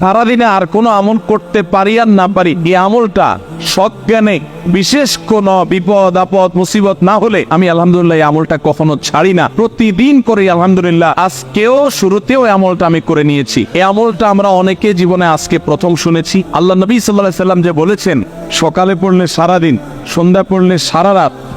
সারাদিনে আর কোনো আমল করতে পারি আর না পারি, এই আমলটা সজ্ঞানে বিশেষ কোন বিপদ, আপদ, মুসিবত না হলে আমি আলহামদুলিল্লাহ এই আমলটা কখনো ছাড়ি না। প্রতিদিন করে আলহামদুলিল্লাহ আজকেও শুরুতেও এই আমলটা আমি করে নিয়েছি। এই আমলটা আমরা অনেকে জীবনে আজকে প্রথম শুনেছি। আল্লাহ নবী সাল্লাহ সাল্লাম যে বলেছেন, সকালে পড়লে সারাদিন, সন্ধ্যা পড়লে সারা রাত।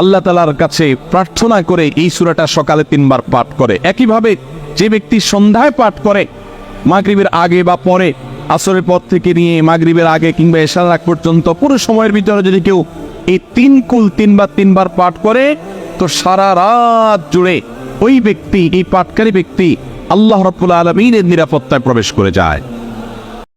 আল্লাহ তালার কাছে প্রার্থনা করে এই সূরাটা সকালে তিনবার পাঠ করে। একইভাবে যে ব্যক্তি সন্ধ্যায় পাঠ করে, মাগরিবের আগে বা পরে, আসরের পর থেকে নিয়ে মাগরিবের আগে কিংবা এশার আগ পর্যন্ত, পুরো সময়ের ভিতরে যদি কেউ এই তিন কুল তিনবার তিনবার পাঠ করে, তো সারা রাত জুড়ে ওই ব্যক্তি, এই পাঠকারী ব্যক্তি আল্লাহ রব্বুল আলমিনের নিরাপত্তায় প্রবেশ করে যায়।